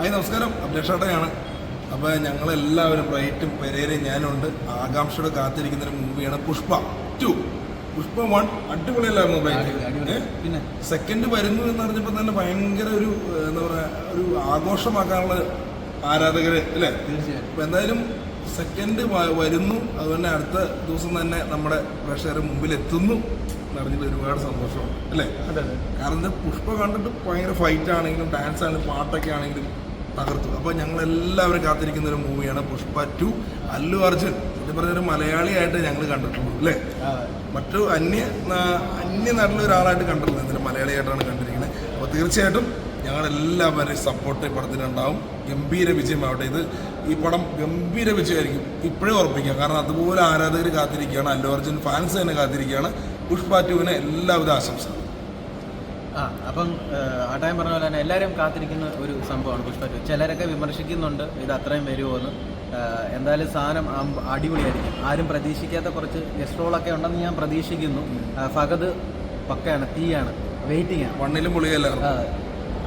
Hi നമസ്കാരം. അഭിലാഷേട്ടയാണ് അപ്പോൾ ഞങ്ങളെല്ലാവരും ബ്രൈറ്റും പെരേരയും ഞാനുണ്ട്. ആകാംക്ഷയുടെ കാത്തിരിക്കുന്ന ഒരു മൂവിയാണ് പുഷ്പ ടു. പുഷ്പ വൺ. അടിപൊളിയല്ലായിരുന്നു ബ്രൈറ്റ്? പിന്നെ? സെക്കൻഡ് വരുന്നു എന്ന് അറിഞ്ഞപ്പോൾ തന്നെ ഭയങ്കര ഒരു എന്താ പറയുക ഒരു ആഘോഷമാക്കാനുള്ള ആരാധകര് അല്ലേ? അപ്പൊ അപ്പോൾ എന്തായാലും സെക്കൻഡ് വരുന്നു. അതുപോലെ അടുത്ത ദിവസം തന്നെ നമ്മുടെ പ്രേക്ഷകരുടെ മുമ്പിൽ എത്തുന്നു എന്നറിഞ്ഞിട്ട് ഒരുപാട് സന്തോഷമാണ് അല്ലേ? കാരണം പുഷ്പ കണ്ടിട്ട് ഭയങ്കര ഫൈറ്റ് ആണെങ്കിലും ഡാൻസ് ആണെങ്കിലും പാട്ടൊക്കെ ആണെങ്കിലും തകർത്തു. അപ്പോൾ ഞങ്ങൾ എല്ലാവരും കാത്തിരിക്കുന്ന ഒരു മൂവിയാണ് പുഷ്പ ടു അല്ലു അർജുൻ. സത്യം പറഞ്ഞൊരു മലയാളിയായിട്ട് ഞങ്ങൾ കണ്ടിട്ടുള്ളൂ അല്ലേ? മറ്റു അന്യ അന്യ നാട്ടിലെ ഒരാളായിട്ട് കണ്ടിട്ടില്ല. എന്നിട്ട് മലയാളിയായിട്ടാണ് കണ്ടിരിക്കുന്നത്. അപ്പോൾ തീർച്ചയായിട്ടും ഞങ്ങളെല്ലാവരും സപ്പോർട്ട് പടത്തിനുണ്ടാവും ഗംഭീര വിജയമാവട്ടെ ഇത് ഈ പടം ഗംഭീര വിജയമായിരിക്കും. ഇപ്പോഴേ ഉറപ്പിക്കാം. കാരണം അതുപോലെ ആരാധകർ കാത്തിരിക്കുകയാണ്. അല്ലു അർജുൻ ഫാൻസ് തന്നെ കാത്തിരിക്കുകയാണ്. പുഷ്പ ടുവിന് എല്ലാവിധ ആശംസകളും. ആ അപ്പം ആട്ടായം ആ ടൈം പറഞ്ഞ പോലെ തന്നെ എല്ലാവരും കാത്തിരിക്കുന്ന ഒരു സംഭവമാണ് പുഷ്പ ടു ചിലരൊക്കെ വിമർശിക്കുന്നുണ്ട് ഇത് അത്രയും വരുമോ എന്ന് എന്തായാലും സാധനം അടിപൊളിയായിരിക്കും. ആരും പ്രതീക്ഷിക്കാത്ത കുറച്ച് ഗസ്റ്റ് റോളൊക്കെ ഉണ്ടെന്ന് ഞാൻ പ്രതീക്ഷിക്കുന്നു. ഫഹദ് പക്കയാണ് തീയാണ് വെയിറ്റിംഗ് ആണ് വണ്ണിലും പുളിയല്ല?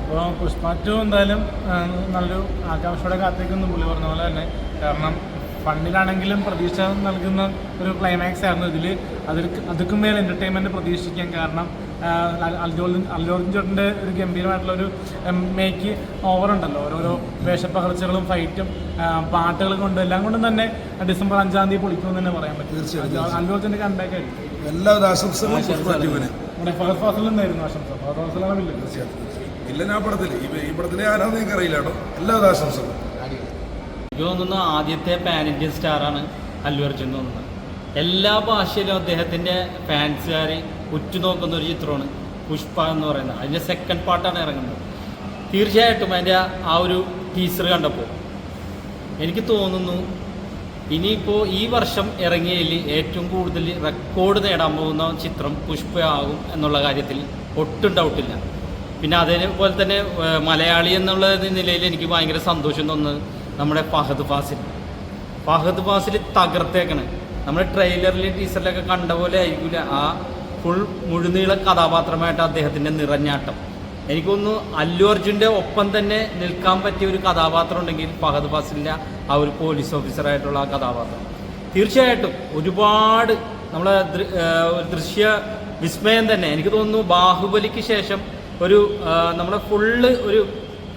അപ്പോൾ പുഷ്പ ടു എന്തായാലും നല്ലൊരു ആകാംക്ഷയോടെ കാത്തിരിക്കുന്നു പുള്ളി പറഞ്ഞ പോലെ തന്നെ. കാരണം ഫണ്ടിലാണെങ്കിലും പ്രതീക്ഷ നൽകുന്ന ഒരു ക്ലൈമാക്സ് ആയിരുന്നു ഇതിൽ അതിൽ അതുക്കും മേൽ എന്റർടൈൻമെന്റ് പ്രതീക്ഷിക്കാൻ കാരണം അൽജോളിൻ അൽ- അൽജോർജിൻ അൽജോർജിൻ ചേട്ടന്റെ ഒരു ഗംഭീരമായിട്ടുള്ള ഒരു മേക്ക് ഓവറുണ്ടല്ലോ ഓരോരോ വേഷപ്പകർച്ചകളും ഫൈറ്റും പാട്ടുകൾ കൊണ്ടും എല്ലാം കൊണ്ടും തന്നെ ഡിസംബർ അഞ്ചാം തീയതി പൊളിക്കുമെന്ന് തന്നെ പറയാൻ പറ്റും. തീർച്ചയായും കണ്ടാക്ക് ആയിരിക്കും. എല്ലാവിധ ആശംസകളും നമ്മുടെ ഫഹദ് ഫാസിൽ നിന്നായിരുന്നു ആശംസ. ഫഹദ് ഫാസിലാണ് വില്ലൻ? തീർച്ചയായിട്ടും ഇല്ല ആ പടത്തിൽ ഈ- പടത്തിലെ ആരാധനയ്ക്ക് അറിയില്ല കേട്ടോ. എല്ലാവിധ ആശംസകളും. എനിക്ക് തോന്നുന്ന ആദ്യത്തെ പാൻ ഇന്ത്യൻ സ്റ്റാറാണ് അല്ലു അർജുൻ തോന്നുന്നത് എല്ലാ ഭാഷയിലും അദ്ദേഹത്തിന്റെ ഫാൻസുകാർ ഉറ്റുനോക്കുന്ന ഒരു ചിത്രമാണ് പുഷ്പ എന്ന് പറയുന്നത്. അതിന്റെ സെക്കൻഡ് പാർട്ടാണ് ഇറങ്ങുന്നത്. തീർച്ചയായിട്ടും അതിന്റെ ആ ഒരു ടീസർ കണ്ടപ്പോൾ എനിക്ക് തോന്നുന്നു ഇനിയിപ്പോൾ ഈ വർഷം ഇറങ്ങിയതിൽ ഏറ്റവും കൂടുതൽ റെക്കോർഡ് നേടാൻ പോകുന്ന ചിത്രം പുഷ്പയാകും എന്നുള്ള കാര്യത്തിൽ ഒട്ടും ഡൗട്ടില്ല പിന്നെ അതേപോലെ തന്നെ മലയാളി എന്നുള്ള നിലയിൽ എനിക്ക് ഭയങ്കര സന്തോഷം തോന്നുന്നത് നമ്മുടെ ഫഹദ് ഫാസിൽ. ഫഹദ് ഫാസിൽ തകർത്തേക്കണ്. നമ്മുടെ ട്രെയിലറിൽ ടീസറിലൊക്കെ കണ്ട പോലെ ആയിരിക്കില്ല ആ ഫുൾ മുഴുനീള കഥാപാത്രമായിട്ട് അദ്ദേഹത്തിന്റെ നിറഞ്ഞാട്ടം. എനിക്ക് തോന്നുന്നു അല്ലു അർജുന്റെ ഒപ്പം തന്നെ നിൽക്കാൻ പറ്റിയ ഒരു കഥാപാത്രം ഉണ്ടെങ്കിൽ ഫഹദ് ഫാസിലിന്റെ ആ ഒരു പോലീസ് ഓഫീസറായിട്ടുള്ള ആ കഥാപാത്രം. തീർച്ചയായിട്ടും ഒരുപാട് നമ്മളെ ദൃശ്യ വിസ്മയം തന്നെ. എനിക്ക് തോന്നുന്നു ബാഹുബലിക്ക് ശേഷം ഒരു നമ്മുടെ ഫുള്ള് ഒരു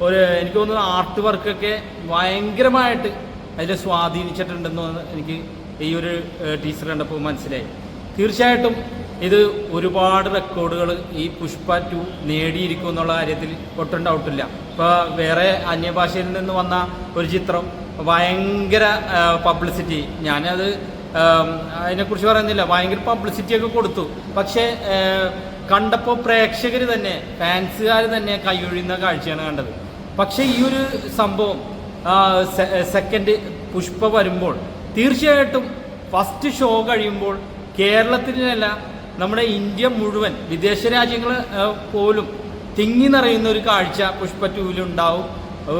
ഒരു എനിക്ക് തോന്നുന്നു ആർട്ട് വർക്കൊക്കെ ഭയങ്കരമായിട്ട് അതിൽ സ്വാധീനിച്ചിട്ടുണ്ടെന്ന് എനിക്ക് ഈ ഒരു ടീച്ചർ കണ്ടപ്പോൾ മനസ്സിലായി. തീർച്ചയായിട്ടും ഇത് ഒരുപാട് റെക്കോർഡുകൾ ഈ പുഷ്പ ടു നേടിയിരിക്കും എന്നുള്ള കാര്യത്തിൽ ഒട്ടും ഡൗട്ടില്ല ഇപ്പോൾ വേറെ അന്യഭാഷയിൽ നിന്ന് വന്ന ഒരു ചിത്രം ഭയങ്കര പബ്ലിസിറ്റി ഞാനത് അതിനെക്കുറിച്ച് പറയുന്നില്ല. ഭയങ്കര പബ്ലിസിറ്റിയൊക്കെ കൊടുത്തു. പക്ഷേ കണ്ടപ്പോൾ പ്രേക്ഷകർ തന്നെ ഫാൻസുകാർ തന്നെ കൈയൊഴിയുന്ന കാഴ്ചയാണ് കണ്ടത്. പക്ഷേ ഈ ഒരു സംഭവം സെക്കൻഡ് പുഷ്പ വരുമ്പോൾ തീർച്ചയായിട്ടും ഫസ്റ്റ് ഷോ കഴിയുമ്പോൾ കേരളത്തിനല്ല നമ്മുടെ ഇന്ത്യ മുഴുവൻ വിദേശ രാജ്യങ്ങൾ പോലും തിങ്ങി നിറയുന്ന ഒരു കാഴ്ച പുഷ്പ ടൂവിലുണ്ടാവും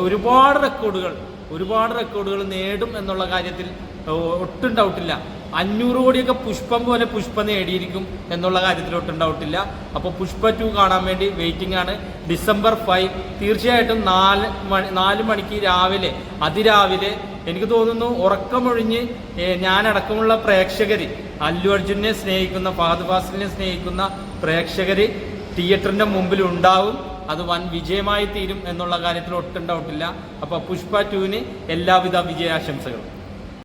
ഒരുപാട് റെക്കോർഡുകൾ ഒരുപാട് റെക്കോർഡുകൾ നേടും എന്നുള്ള കാര്യത്തിൽ ഒട്ടും ഡൗട്ടില്ല അഞ്ഞൂറ് കോടിയൊക്കെ പുഷ്പം പോലെ പുഷ്പ നേടിയിരിക്കും എന്നുള്ള കാര്യത്തിൽ ഒട്ടും ഡൗട്ടില്ല അപ്പോൾ പുഷ്പ ടു കാണാൻ വേണ്ടി വെയിറ്റിംഗ് ആണ്. ഡിസംബർ ഫൈവ് തീർച്ചയായിട്ടും നാല് മണി നാല് മണിക്ക് രാവിലെ അതിരാവിലെ എനിക്ക് തോന്നുന്നു ഉറക്കമൊഴിഞ്ഞ് ഞാനടക്കമുള്ള പ്രേക്ഷകർ അല്ലു അർജുനെ സ്നേഹിക്കുന്ന ഫഹദ് ഫാസിലിനെ സ്നേഹിക്കുന്ന പ്രേക്ഷകർ തിയേറ്ററിന്റെ മുമ്പിൽ ഉണ്ടാവും അത് വൻ വിജയമായി തീരും എന്നുള്ള കാര്യത്തിൽ ഒട്ടും ഡൗട്ടില്ല അപ്പോൾ പുഷ്പ ടുവിന് എല്ലാവിധ വിജയാശംസകളും.